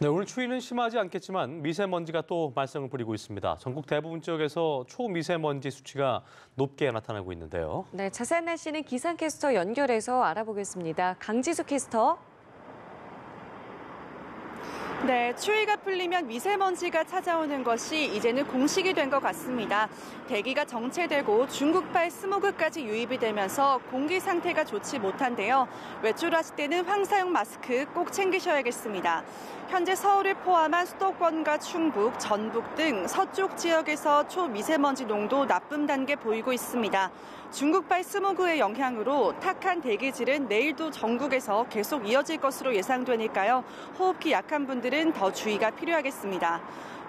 네, 오늘 추위는 심하지 않겠지만 미세먼지가 또 말썽을 부리고 있습니다. 전국 대부분 지역에서 초미세먼지 수치가 높게 나타나고 있는데요. 네, 자세한 날씨는 기상캐스터 연결해서 알아보겠습니다. 강지수 캐스터. 네, 추위가 풀리면 미세먼지가 찾아오는 것이 이제는 공식이 된 것 같습니다. 대기가 정체되고 중국발 스모그까지 유입이 되면서 공기 상태가 좋지 못한데요. 외출하실 때는 황사용 마스크 꼭 챙기셔야겠습니다. 현재 서울을 포함한 수도권과 충북, 전북 등 서쪽 지역에서 초미세먼지 농도 나쁨 단계 보이고 있습니다. 중국발 스모그의 영향으로 탁한 대기질은 내일도 전국에서 계속 이어질 것으로 예상되니까요. 호흡기 약한 분들은 더 주의가 필요하겠습니다.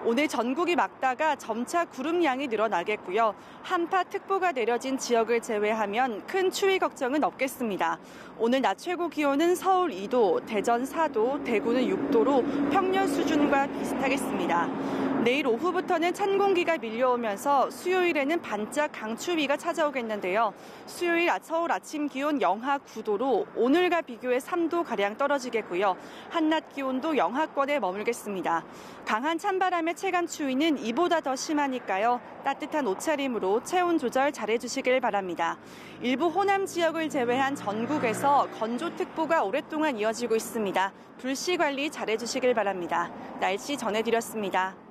오늘 전국이 막다가 점차 구름량이 늘어나겠고요. 한파 특보가 내려진 지역을 제외하면 큰 추위 걱정은 없겠습니다. 오늘 낮 최고 기온은 서울 2도, 대전 4도, 대구는 6도로 평년 수준과 비슷하겠습니다. 내일 오후부터는 찬 공기가 밀려오면서 수요일에는 반짝 강추위가 찾아오겠는데요. 수요일 서울 아침 기온 영하 9도로 오늘과 비교해 3도 가량 떨어지겠고요. 한낮 기온도 영하권에 머물겠습니다. 강한 찬바람의 체감 추위는 이보다 더 심하니까요. 따뜻한 옷차림으로 체온 조절 잘해주시길 바랍니다. 일부 호남 지역을 제외한 전국에서 건조특보가 오랫동안 이어지고 있습니다. 불씨 관리 잘해주시길 바랍니다. 날씨 전해드렸습니다.